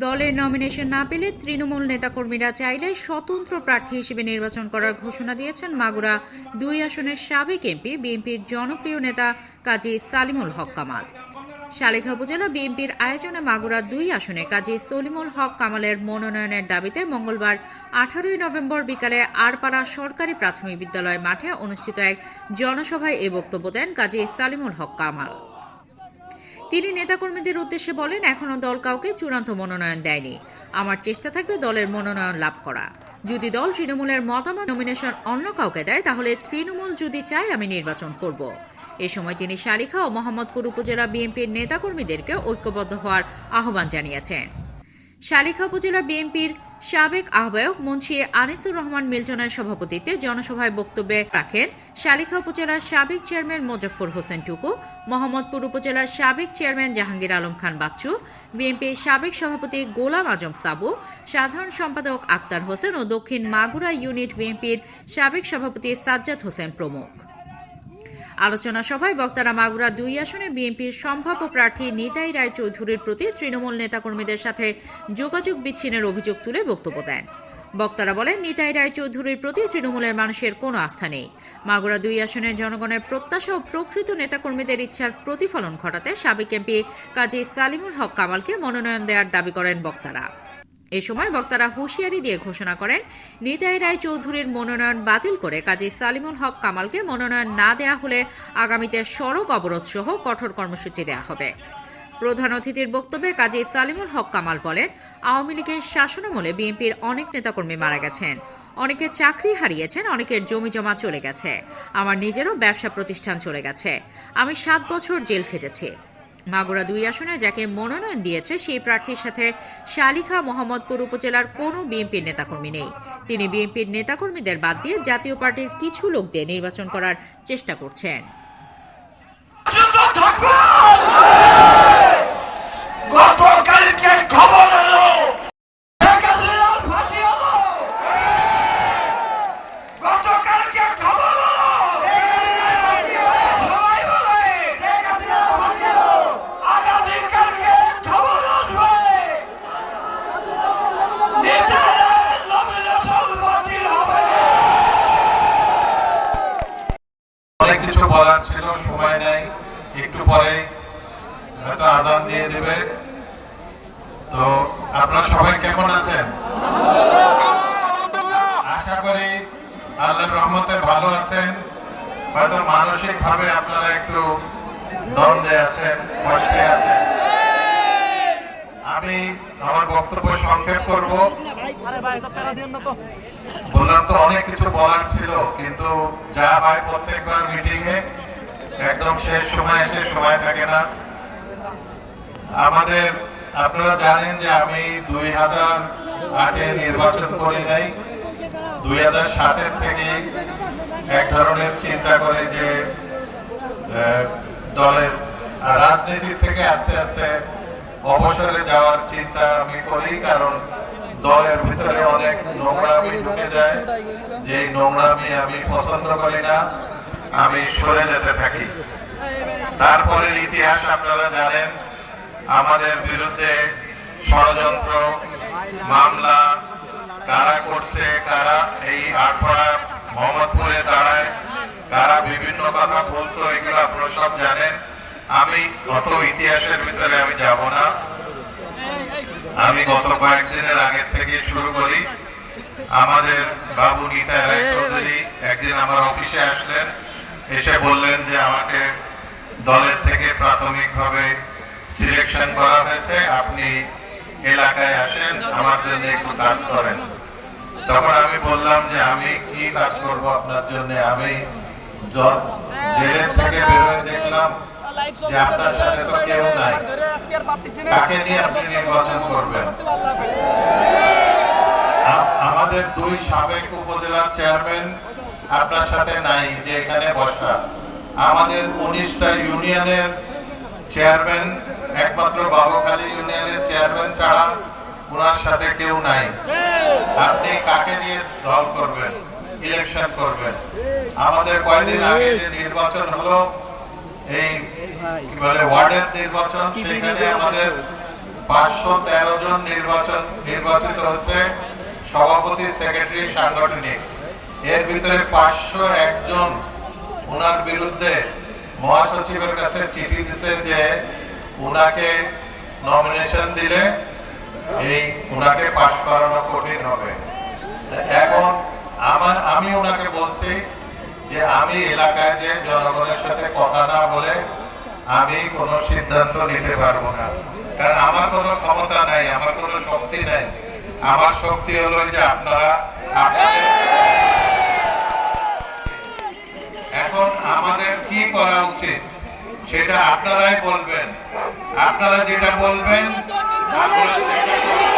দলের নমিনেশন না পেলে তৃণমূল নেতাকর্মীরা চাইলে স্বতন্ত্র প্রার্থী হিসেবে নির্বাচন করার ঘোষণা দিয়েছেন মাগুরা দুই আসনের সাবেক এমপি, বিএনপির জনপ্রিয় নেতা কাজী সালিমুল হক কামাল। শালিখা উপজেলা বিএনপির আয়োজনে মাগুরা দুই আসনে কাজী সলিমুল হক কামালের মনোনয়নের দাবিতে মঙ্গলবার আঠারোই নভেম্বর বিকালে আরপাড়া সরকারি প্রাথমিক বিদ্যালয় মাঠে অনুষ্ঠিত এক জনসভায় এ বক্তব্য দেন কাজী সালিমুল হক কামাল। তিনি নেতাকর্মীদের উদ্দেশ্যে বলেন, এখনও দল কাউকে চূড়ান্ত মনোনয়ন দেয়নি। আমার চেষ্টা থাকবে দলের মনোনয়ন লাভ করা। যদি দল তৃণমূলের মতামত নমিনেশন অন্য কাউকে দেয়, তাহলে তৃণমূল যদি চায়, আমি নির্বাচন করব। এ সময় তিনি শালিখা ও মোহাম্মদপুর উপজেলা বিএনপির নেতাকর্মীদেরকে ঐক্যবদ্ধ হওয়ার আহ্বান জানিয়েছেন। শালিখা উপজেলা বিএনপির সাবেক আহ্বায়ক মুন্সি আনিসুর রহমান মিল্টনের সভাপতিত্বে জনসভায় বক্তব্যে রাখেন শালিখা উপজেলার সাবেক চেয়ারম্যান মোজাফর হোসেন টুকু, মোহাম্মদপুর উপজেলার সাবেক চেয়ারম্যান জাহাঙ্গীর আলম খান বাচ্চু বিএনপির সাবেক সভাপতি গোলাম আজম সাবু, সাধারণ সম্পাদক আক্তার হোসেন ও দক্ষিণ মাগুরা ইউনিট বিএনপির সাবেক সভাপতি সাজ্জাদ হোসেন প্রমুখ। আলোচনা সভায় বক্তারা মাগুরা দুই আসনে বিএনপির সম্ভাব্য প্রার্থী নিতাই রায় চৌধুরীর প্রতি তৃণমূল নেতাকর্মীদের সাথে যোগাযোগ বিচ্ছিন্নের অভিযোগ তুলে বক্তব্য দেন। বক্তারা বলেন, নিতাই রায় চৌধুরীর প্রতি তৃণমূলের মানুষের কোনো আস্থা নেই। মাগুরা দুই আসনের জনগণের প্রত্যাশা ও প্রকৃত নেতাকর্মীদের ইচ্ছার প্রতিফলন ঘটাতে সাবেক এমপি কাজী সালিমুল হক কামালকে মনোনয়ন দেওয়ার দাবি করেন বক্তারা। এ সময় বক্তারা হুঁশিয়ারি দিয়ে ঘোষণা করেন, নিতাই রায় চৌধুরীর মনোনয়ন বাতিল করে কাজী সালিমুল হক কামালকে মনোনয়ন না দেয়া হলে আগামীতে সড়ক অবরোধ সহ কঠোর কর্মসূচি দেওয়া হবে। প্রধান অতিথির বক্তব্যে কাজী সালিমুল হক কামাল বলেন, আওয়ামী লীগের শাসনামলে বিএনপির অনেক নেতাকর্মী মারা গেছেন। অনেকে চাকরি হারিয়েছেন, অনেকের জমি জমা চলে গেছে। আমার নিজেরও ব্যবসা প্রতিষ্ঠান চলে গেছে। আমি সাত বছর জেল খেটেছি। মাগুরা দুই আসনে যাকে মনোনয়ন দিয়েছে সেই প্রার্থীর সাথে শালিখা মোহাম্মদপুর উপজেলার কোনো বিএনপির নেতাকর্মী নেই। তিনি বিএনপির নেতাকর্মীদের বাদ দিয়ে জাতীয় পার্টির কিছু লোক দিয়ে নির্বাচন করার চেষ্টা করছেন। গতকালকে খবর এলো শেখ হাসিনার ফাঁসি হলো গতকালকে খবর এলো সবাই বলে আগামীকালকে খবর আসবে বিচারের নমিনেশন বাতিল হবে অনেক কিছু বলার ছিল সময় নেই একটু পরে হয়তো আজান দিয়ে দেবে। তো আপনারা সবাই কেমন আছেন? আশা করি আল্লাহর রহমতে ভালো আছেন। হয়তো মানসিক ভাবে আপনারা একটু দ্বন্দ্বে আছেন, কষ্টে আছেন। আমি আমার বক্তব্য সংক্ষেপ করব। বললাম তো অনেক কিছু বলার ছিল, কিন্তু যা হয় প্রত্যেকবার মিটিং এ একদম শেষ সময়, এসে সময় থাকে না। আমাদের, আপনারা জানেন যে আমি দুই হাজার আটে নির্বাচন করি নাই। দুই হাজার সাতের থেকে এক ধরনের চিন্তা করে যে দলের রাজনীতি থেকে আস্তে আস্তে অবসরে যাওয়ার চিন্তা আমি করি, কারণ দলের ভিতরে অনেক নোংরামি ঢুকে যায়। যে নোংরামি আমি পছন্দ করি না আমি সরে যেতে থাকি। তারপরের ইতিহাস আপনারা জানেন, আমাদের বিরুদ্ধে ষড়যন্ত্র, মামলা কারা করছে, কারা এই আটপাড়া মোহাম্মদপুরে দাঁড়ায়, কারা বিভিন্ন কথা বলতো, এগুলো আপনারা সব জানেন। আমি গত ইতিহাসের ভিতরে আমি যাব না। আমি গত কয়েকদিনের আগে থেকে শুরু করি। আমাদের বাবু নিতা রায় চৌধুরী একদিন আমার অফিসে আসলেন। এসে বললেন যে আমাকে দলের থেকে প্রাথমিকভাবে সিলেকশন করা হয়েছে। আপনি এলাকায় আসেন, আমার জন্য একটু কাজ করেন। তখন আমি বললাম যে আমি কি কাজ করব আপনার জন্য? আমি জেলের থেকে বেরোয় দেখলাম যে আপনার সাথে তো কেউ নাই। কাকে নিয়ে আপনি নির্বাচন করবেন? আমাদের দুই সাবেক উপজেলার চেয়ারম্যান আপনার সাথে নাই যে এখানে বসা। আমাদের উনিশটা ইউনিয়নের চেয়ারম্যান একমাত্র বাবুখালী ইউনিয়নের চেয়ারম্যান ছাড়া ওনার সাথে কেউ নাই। আপনি কাকে নিয়ে দল করবেন ইলেকশন করবেন? আমাদের কয়েকদিন আগে যে নির্বাচন হলো এই কি বলে ওয়ার্ডের নির্বাচন সেখানে আমাদের পাঁচশো তেরো জন নির্বাচন নির্বাচিত হচ্ছে। সভাপতি সেক্রেটারি সাংগঠনিক। এর ভিতরে পাঁচশো একজন ওনার বিরুদ্ধে মহাসচিবের কাছে চিঠি দিছে যে ওনাকে নমিনেশন দিলে এই ওনাকে পাশ করানো কঠিন হবে। এখন আমার, আমি ওনাকে বলছি যে আমি এলাকায় যে জনগণের সাথে কথা না বলে আমি কোনো সিদ্ধান্ত নিতে পারব না। কারণ আমার কোনো ক্ষমতা নাই, আমার কোনো শক্তি নাই। আমার শক্তি হলো যে আপনারা আপনাদের করা উচিত। সেটা আপনারাই বলবেন। আপনারা যেটা বলবেন আপনারা সেটা